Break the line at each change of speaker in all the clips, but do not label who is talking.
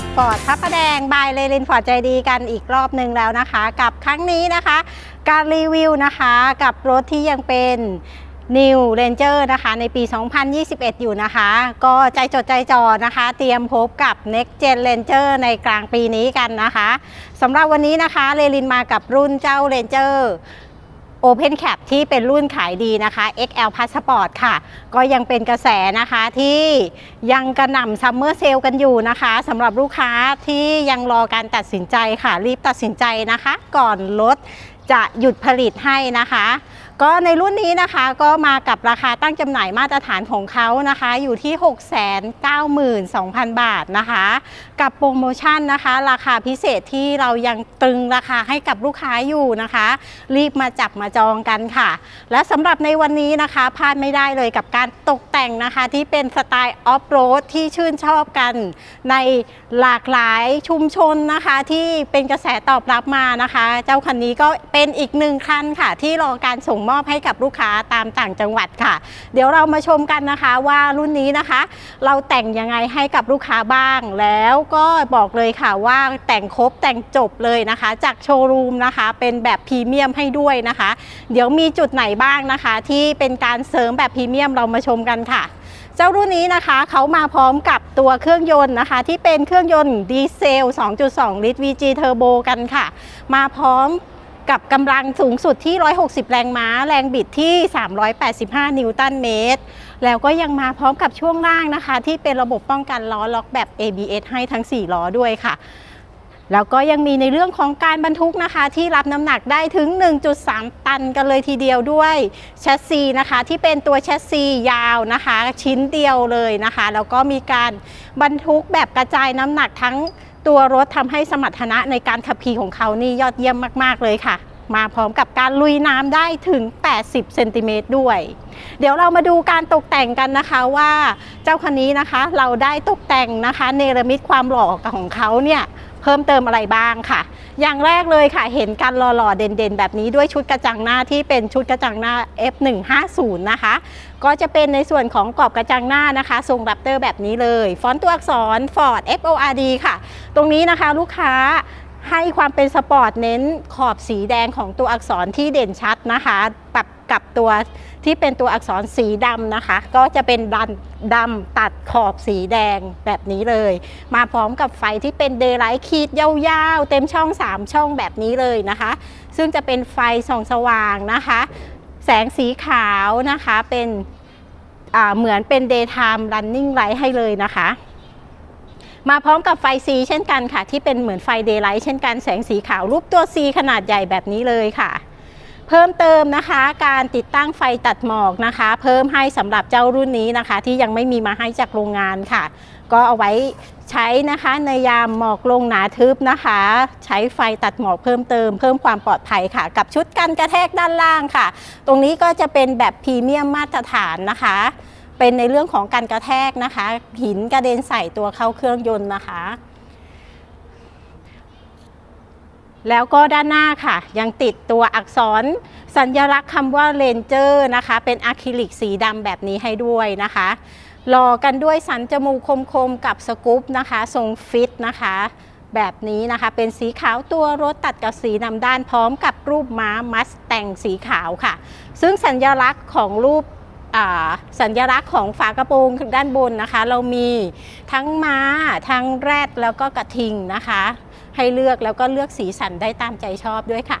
จฟอร์ดพระประแดงบายเลลินฟอร์ดใจดีกันอีกรอบหนึ่งแล้วนะคะ กับครั้งนี้นะคะ การรีวิวนะคะกับรถที่ยังเป็น New Ranger นะคะในปี 2021 อยู่นะคะ ก็ใจจดใจจ่อนะคะ เตรียมพบกับ Next Gen Ranger ในกลางปีนี้กันนะคะสำหรับวันนี้นะคะเลลินมากับรุ่นเจ้า Ranger Open Cap ที่เป็นรุ่นขายดีนะคะ XL Passport ค่ะ ก็ยังเป็นกระแสนะคะที่ยังกระหน่ำซัมเมอร์เซลกันอยู่นะคะสำหรับลูกค้าที่ยังรอการตัดสินใจค่ะ รีบตัดสินใจนะคะ ก่อนรถจะหยุดผลิตให้นะคะ ก็ในรุ่นนี้นะคะก็มากับราคาตั้งจำหน่ายมาตรฐานของเขานะคะ อยู่ที่ 692,000 บาทนะคะ กับโปรโมชั่นนะคะ ราคาพิเศษที่เรายังตรึงราคาให้กับลูกค้าอยู่นะคะ รีบมาจับมาจองกันค่ะ และสำหรับในวันนี้นะคะพลาดไม่ได้เลยกับการตกแต่งนะคะ ที่เป็นสไตล์ออฟโรดที่ชื่นชอบกัน ในหลากหลายชุมชนนะคะ ที่เป็นกระแสตอบรับมานะคะ เจ้าคันนี้ก็เป็นอีกหนึ่งคันค่ะ ที่รอการส่งมอบให้กับลูกค้าตามต่างจังหวัดค่ะ เดี๋ยวเรามาชมกันนะคะว่ารุ่นนี้นะคะ เราแต่งยังไงให้กับลูกค้าบ้าง แล้วก็บอกเลยค่ะว่าแต่งครบแต่งจบเลยนะคะ จากโชว์รูมนะคะ เป็นแบบพรีเมียมให้ด้วยนะคะ เดี๋ยวมีจุดไหนบ้างนะคะ ที่เป็นการเสริมแบบพรีเมียมเรามาชมกันค่ะเจ้ารุ่นนี้นะคะเขามาพร้อมกับตัวเครื่องยนต์นะคะ ที่เป็นเครื่องยนต์ดีเซล 2.2 ลิตร VG Turbo กันค่ะ มาพร้อม กับกำลังสูงสุดที่ 160 แรงม้า แรงบิดที่ 385 นิวตันเมตร แล้วก็ยังมาพร้อมกับช่วงล่างนะคะ ที่เป็นระบบป้องกันล้อล็อกแบบ ABS ให้ทั้ง 4 ล้อด้วยค่ะ แล้วก็ยังมีในเรื่องของการบรรทุกนะคะ ที่รับน้ำหนักได้ถึง 1.3 ตันกันเลยทีเดียวด้วยแชสซีนะคะ ที่เป็นตัวแชสซียาวนะคะ ชิ้นเดียวเลยนะคะ แล้วก็มีการบรรทุกแบบกระจายน้ำหนักทั้ง ตัวรถทำให้สมรรถนะในการขับขี่ของเขานี่ยอดเยี่ยมมาก ๆ เลยค่ะ มาพร้อมกับการลุยน้ำได้ถึง 80 เซนติเมตรด้วย เดี๋ยวเรามาดูการตกแต่งกันนะคะว่าเจ้าคันนี้นะคะ เราได้ตกแต่งนะคะ เนรมิตความหล่อของเขาเนี่ยเพิ่มเติมอะไรบ้างค่ะ อย่างแรกเลยค่ะ เห็นการหล่อๆ เด่นๆ แบบนี้ด้วยชุดกระจังหน้าที่เป็นชุดกระจังหน้า F150 นะคะ ก็จะเป็นในส่วนของกรอบกระจังหน้านะคะ ทรงแรปเตอร์แบบนี้เลย ฟอนต์ตัวอักษร Ford FORD ค่ะ ตรงนี้นะคะลูกค้า ให้ความเป็นสปอร์ตเน้นขอบสีแดงของตัวอักษรที่เด่นชัดนะคะ ปรับกับตัวที่เป็นตัวอักษรสีดำนะคะ ก็จะเป็นดันดำตัดขอบสีแดงแบบนี้เลย มาพร้อมกับไฟที่เป็นเดย์ไลท์ขีดยาวๆ เต็มช่อง 3 ช่องแบบนี้เลยนะคะ ซึ่งจะเป็นไฟส่องสว่างนะคะ แสงสีขาวนะคะเป็นเหมือนเป็น daytime running light ให้เลยนะคะ มาพร้อมกับไฟ C เช่นกันค่ะ ที่เป็นเหมือนไฟ daylight เช่นกันแสงสีขาวรูปตัว C ขนาดใหญ่แบบนี้เลยค่ะ เพิ่มเติมนะคะ การติดตั้งไฟตัดหมอกนะคะ เพิ่มให้สำหรับเจ้ารุ่นนี้นะคะ ที่ยังไม่มีมาให้จากโรงงานค่ะ ก็เอาไว้ใช้นะคะในยามหมอกลงหนาทึบนะคะ ใช้ไฟตัดหมอกเพิ่มเติม เพิ่มความปลอดภัยค่ะ กับชุดกันกระแทกด้านล่างค่ะ ตรงนี้ก็จะเป็นแบบพรีเมียมมาตรฐานนะคะ เป็นในเรื่องของการกระแทกนะคะ หินกระเด็นใส่ตัวเข้าเครื่องยนต์นะคะ แล้วก็ด้านหน้าค่ะ ยังติดตัวอักษรสัญลักษณ์คำว่าเลนเจอร์นะคะ เป็นอะคริลิกสีดำแบบนี้ให้ด้วยนะคะรอกันด้วยสันจมูกคมๆกับสกู๊ปนะคะ ทรงฟิตนะคะ แบบนี้นะคะเป็นสีขาวตัวรถตัดกับสีนำด้านพร้อมกับรูปม้ามัสแต่งสีขาวค่ะ ซึ่งสัญลักษณ์ของรูป สัญลักษณ์ของฝากระโปรงด้านบนนะคะ เรามีทั้งม้า ทั้งแรดแล้วก็กระทิงนะคะ ให้เลือกแล้วก็เลือกสีสันได้ตามใจชอบด้วยค่ะ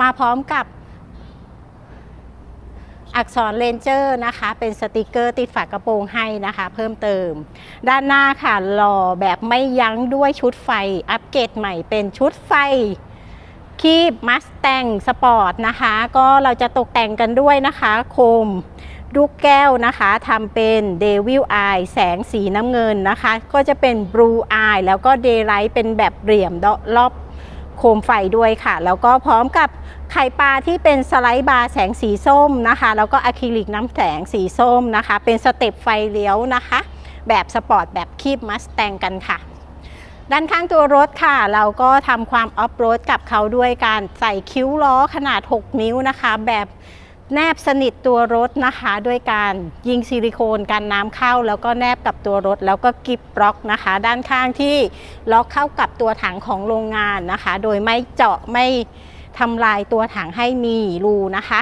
มาพร้อมกับอักษรเลนเจอร์นะคะ เป็นสติกเกอร์ติดฝากระโปรงให้นะคะ เพิ่มเติม ด้านหน้าค่ะหล่อแบบไม่ยั้งด้วยชุดไฟ อัปเกรดใหม่เป็นชุดไฟ คีบมัสแตงสปอร์ตนะคะ ก็เราจะตกแต่งกันด้วยนะคะ โคม ลูกแก้วนะคะทำเป็นเดวิลไอแสงสีน้ำเงินนะคะ ก็จะเป็นบลูไอแล้วก็เดย์ไลท์เป็นแบบเหลี่ยมรอบโคมไฟด้วยค่ะ แล้วก็พร้อมกับไข่ปลาที่เป็นสไลด์บาร์แสงสีส้มนะคะ แล้วก็อะคริลิกน้ำแสงสีส้มนะคะ เป็นสเต็ปไฟเลี้ยวนะคะ แบบสปอร์ตแบบคีบมัสแตงกันค่ะ ด้านข้างตัวรถค่ะ เราก็ทำความออฟโรดกับเขาด้วยการใส่คิ้วล้อขนาด 6 นิ้วนะคะ แบบ แนบสนิทตัวรถนะคะด้วยการยิงซิลิโคนกันน้ำเข้า แล้วก็แนบกับตัวรถ แล้วก็กิบล็อกนะคะ ด้านข้างที่ล็อกเข้ากับตัวถังของโรงงานนะคะ โดยไม่เจาะไม่ทำลายตัวถังให้มีรูนะคะ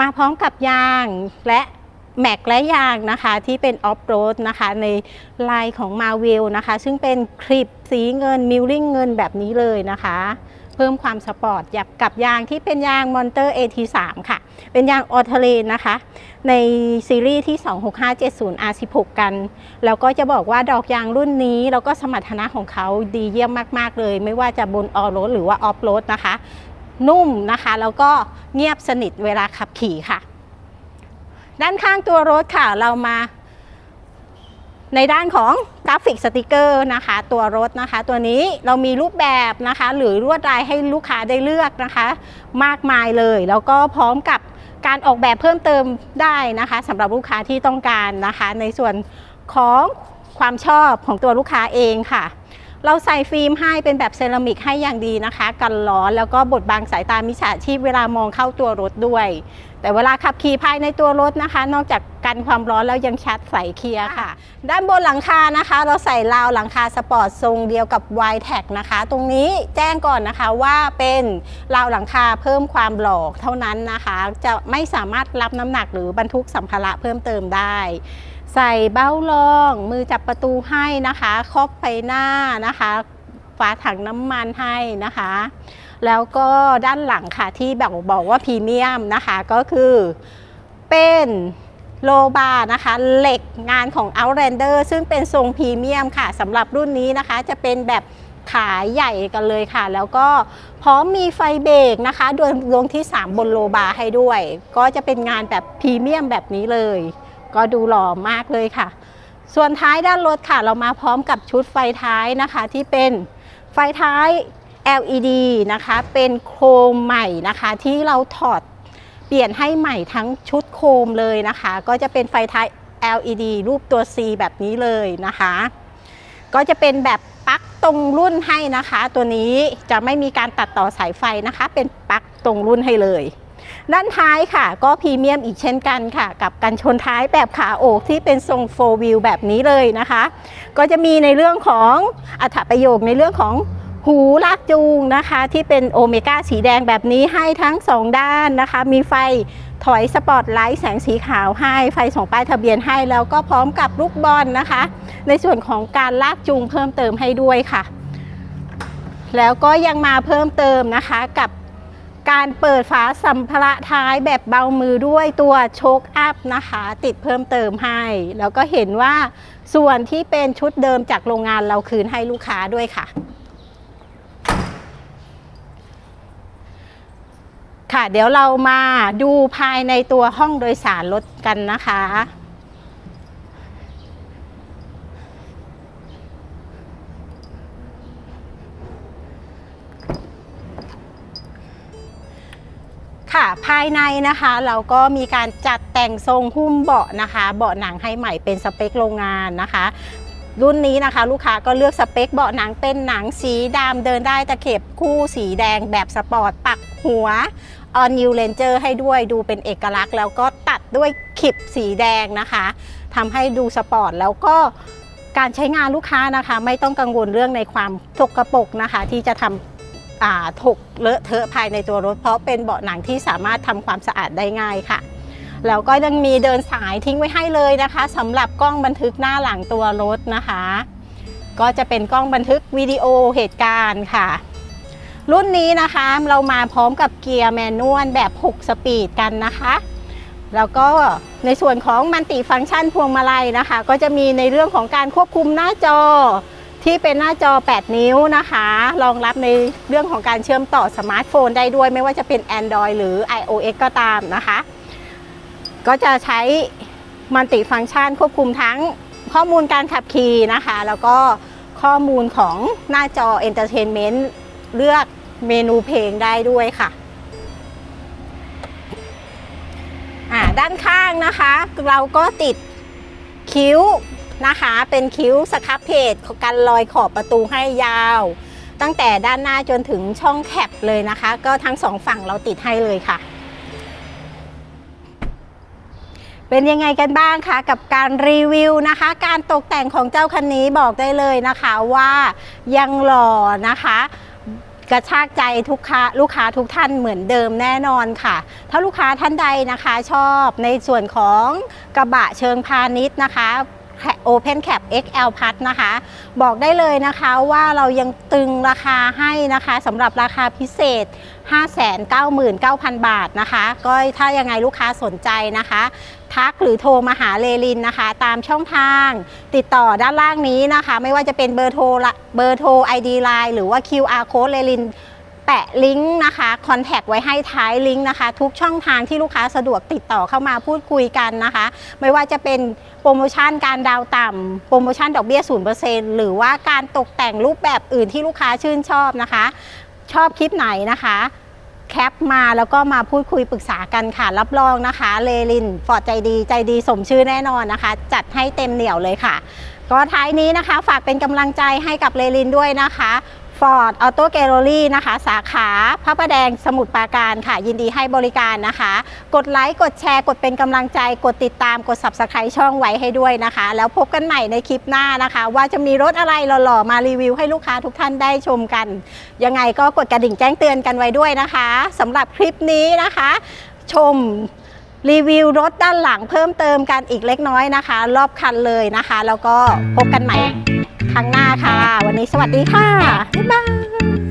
มาพร้อมกับยางและแม็กและยางนะคะที่เป็นออฟโรดนะคะในลายของมาเวลนะคะ ซึ่งเป็นคลิปสีเงินมิลลิ่งเงินแบบนี้เลยนะคะ เพิ่มความสปอร์ตกับยางที่เป็นยางมอนเตอร์ AT3 ค่ะ เป็นยางออเทเลนนะคะ ในซีรีส์ที่ 26570 R16 กัน แล้วก็จะบอกว่าดอกยางรุ่นนี้ แล้วก็สมรรถนะของเขาดีเยี่ยมมาก ๆ เลย ไม่ว่าจะบนออโรดหรือว่าออฟโรดนะคะ นุ่มนะคะ แล้วก็เงียบสนิทเวลาขับขี่ค่ะ ด้านข้างตัวรถค่ะเรามา ในด้านของกราฟิกสติกเกอร์นะคะ ตัวรถนะคะ ตัวนี้เรามีรูปแบบนะคะ หรือลวดลายให้ลูกค้าได้เลือกนะคะ มากมายเลย แล้วก็พร้อมกับการออกแบบเพิ่มเติมได้นะคะสำหรับลูกค้าที่ต้องการนะคะ ในส่วนของความชอบของตัวลูกค้าเองค่ะ เราใส่ฟิล์มให้เป็นแบบเซรามิกให้อย่างดีนะคะ กันร้อนแล้วก็บดบังสายตามิจฉาชีพเวลามองเข้าตัวรถด้วย แต่เวลาขับขี่ภายในตัวรถนะคะ นอกจากกันความร้อนแล้วยังชัดใสเคลียร์ค่ะ ด้านบนหลังคานะคะ เราใส่ราวหลังคาสปอร์ตทรงเดียวกับ y t a g นะคะ ตรงนี้แจ้งก่อนนะคะว่าเป็นราวหลังคาเพิ่มความหลอกเท่านั้นนะคะ จะไม่สามารถรับน้ำหนักหรือบรรทุกสัมภาระเพิ่มเติมได้ ใส่เบ้ารอง มือจับประตูให้นะคะครอบไฟหน้านะคะฝาถังน้ำมันให้นะคะ แล้วก็ด้านหลังค่ะที่บอกบอกว่าพรีเมียมนะคะก็คือเป็นโลบาร์นะคะ เหล็กงานของ Outlander ซึ่งเป็นทรงพรีเมียมค่ะสำหรับรุ่นนี้นะคะ จะเป็นแบบขายใหญ่กันเลยค่ะ แล้วก็พร้อมมีไฟเบรกนะคะโดยดวงที่ 3 บนโลบาร์ให้ด้วย ก็จะเป็นงานแบบพรีเมียมแบบนี้เลย ก็ดูหล่อมากเลยค่ะ ส่วนท้ายด้านรถค่ะ เรามาพร้อมกับชุดไฟท้ายนะคะ ที่เป็นไฟท้าย LED นะคะ เป็นโครมใหม่นะคะ ที่เราถอดเปลี่ยนให้ใหม่ทั้งชุดโครมเลยนะคะ ก็จะเป็นไฟท้าย LED รูปตัว C แบบนี้เลยนะคะ ก็จะเป็นแบบปลั๊กตรงรุ่นให้นะคะ ตัวนี้จะไม่มีการตัดต่อสายไฟนะคะ เป็นปลั๊กตรงรุ่นให้เลย ด้านท้ายค่ะ ก็พรีเมียมอีกเช่นกันค่ะ กับกันชนท้ายแบบขาโอกที่เป็นทรงโฟวิลแบบนี้เลยนะคะ ก็จะมีในเรื่องของอัถประโยคในเรื่องของหูลากจูงนะคะ ที่เป็นโอเมก้าสีแดงแบบนี้ให้ทั้ง 2 ด้านนะคะ มีไฟถอยสปอตไลท์แสงสีขาวให้ไฟส่องป้ายทะเบียนให้แล้วก็พร้อมกับลูกบอลนะคะ ในส่วนของการลากจูงเพิ่มเติมให้ด้วยค่ะ แล้วก็ยังมาเพิ่มเติมนะคะกับ การเปิดฝาสัมภาระท้ายแบบเบามือด้วยตัวโชคอัพนะคะ ติดเพิ่มเติมให้ แล้วก็เห็นว่าส่วนที่เป็นชุดเดิมจากโรงงานเราคืนให้ลูกค้าด้วยค่ะค่ะเดี๋ยวเรามาดูภายในตัวห้องโดยสารรถกันนะคะ ค่ะ ภายในนะคะ เราก็มีการจัดแต่งทรงหุ้มเบาะนะคะ เบาะหนังให้ใหม่เป็นสเปคโรงงานนะคะ รุ่นนี้นะคะ ลูกค้าก็เลือกสเปคเบาะหนังเป็นหนังสีดำเดินได้ตะเข็บคู่สีแดงแบบสปอร์ตปักหัว All New Ranger ให้ด้วยดูเป็นเอกลักษณ์ แล้วก็ตัดด้วยขิบสีแดงนะคะทำให้ดูสปอร์ตแล้วก็การใช้งานลูกค้านะคะ ไม่ต้องกังวลเรื่องในความสกปรกนะคะ ที่จะทำอ่า ถกเลอะเทอะภายในตัวรถ เพราะเป็นเบาะหนังที่สามารถทำความสะอาดได้ง่ายค่ะ แล้วก็ยังมีเดินสายทิ้งไว้ให้เลยนะคะสำหรับกล้องบันทึกหน้าหลังตัวรถนะคะ ก็จะเป็นกล้องบันทึกวิดีโอเหตุการณ์ค่ะ รุ่นนี้นะคะเรามาพร้อมกับเกียร์แมนนวลแบบ 6 สปีดกันนะคะแล้วก็ในส่วนของมันติฟังก์ชันพวงมาลัยนะคะ ก็จะมีในเรื่องของการควบคุมหน้าจอ ที่เป็นหน้าจอ 8 นิ้วนะคะ รองรับในเรื่องของการเชื่อมต่อสมาร์ทโฟนได้ด้วย ไม่ว่าจะเป็น Android หรือ iOS ก็ตามนะคะ ก็จะใช้มัลติฟังก์ชันควบคุมทั้งข้อมูลการขับขี่นะคะ แล้วก็ข้อมูลของหน้าจอ Entertainment เลือกเมนูเพลงได้ด้วยค่ะอ่าด้านข้างนะคะ เราก็ติดคิ้ว นะคะ เป็นคิ้วสครับเพจกันรอยขอบประตูให้ยาว ตั้งแต่ด้านหน้าจนถึงช่องแคปเลยนะคะ ก็ทั้งสองฝั่งเราติดให้เลยค่ะ เป็นยังไงกันบ้างคะกับการรีวิวนะคะ การตกแต่งของเจ้าคันนี้บอกได้เลยนะคะว่ายังหล่อนะคะกระชากใจทุกค้าลูกค้าทุกท่านเหมือนเดิมแน่นอนค่ะ ถ้าลูกค้าท่านใดนะคะชอบในส่วนของกระบะเชิงพาณิชย์นะคะ Open Cap XL Plus นะคะ บอกได้เลยนะคะว่าเรายังตึงราคาให้นะคะสำหรับราคาพิเศษ 599,000 บาทนะคะ ก็ถ้ายังไงลูกค้าสนใจนะคะ ทักหรือโทรมาหาเลลินนะคะ ตามช่องทางติดต่อด้านล่างนี้นะคะ ไม่ว่าจะเป็นเบอร์โทรเบอร์โทร ID Line หรือว่า QR Code เลลิน แปะลิงก์นะคะคอนแทคไว้ให้ท้ายลิงก์นะคะ ทุกช่องทางที่ลูกค้าสะดวกติดต่อเข้ามาพูดคุยกันนะคะ ไม่ว่าจะเป็นโปรโมชั่นการดาวน์ต่ำโปรโมชั่นดอกเบี้ย 0%หรือว่าการตกแต่งรูปแบบอื่นที่ลูกค้าชื่นชอบนะคะ ชอบคลิปไหนนะคะแคปมาแล้วก็มาพูดคุยปรึกษากันค่ะ รับรองนะคะ เลลินฟอร์ดใจดีใจดีสมชื่อแน่นอนนะคะ จัดให้เต็มเหนี่ยวเลยค่ะ ก็ท้ายนี้นะคะ ฝากเป็นกำลังใจให้กับเลลินด้วยนะคะ Ford Auto Gallery นะคะ สาขาพระประแดงสมุทรปราการค่ะ ยินดีให้บริการนะคะ กดไลค์ กดแชร์ กดเป็นกำลังใจ กดติดตาม กด Subscribe ช่องไว้ให้ด้วยนะคะ แล้วพบกันใหม่ในคลิปหน้านะคะ ว่าจะมีรถอะไรหล่อๆ มารีวิวให้ลูกค้าทุกท่านได้ชมกัน ยังไงก็กดกระดิ่งแจ้งเตือนกันไว้ด้วยนะคะสำหรับคลิปนี้นะคะ ชมรีวิวรถด้านหลังเพิ่มเติมกันอีกเล็กน้อยนะคะ รอบคันเลยนะคะ แล้วก็พบกันใหม่ ครั้งหน้าค่ะ วันนี้สวัสดีค่ะ บ๊ายบาย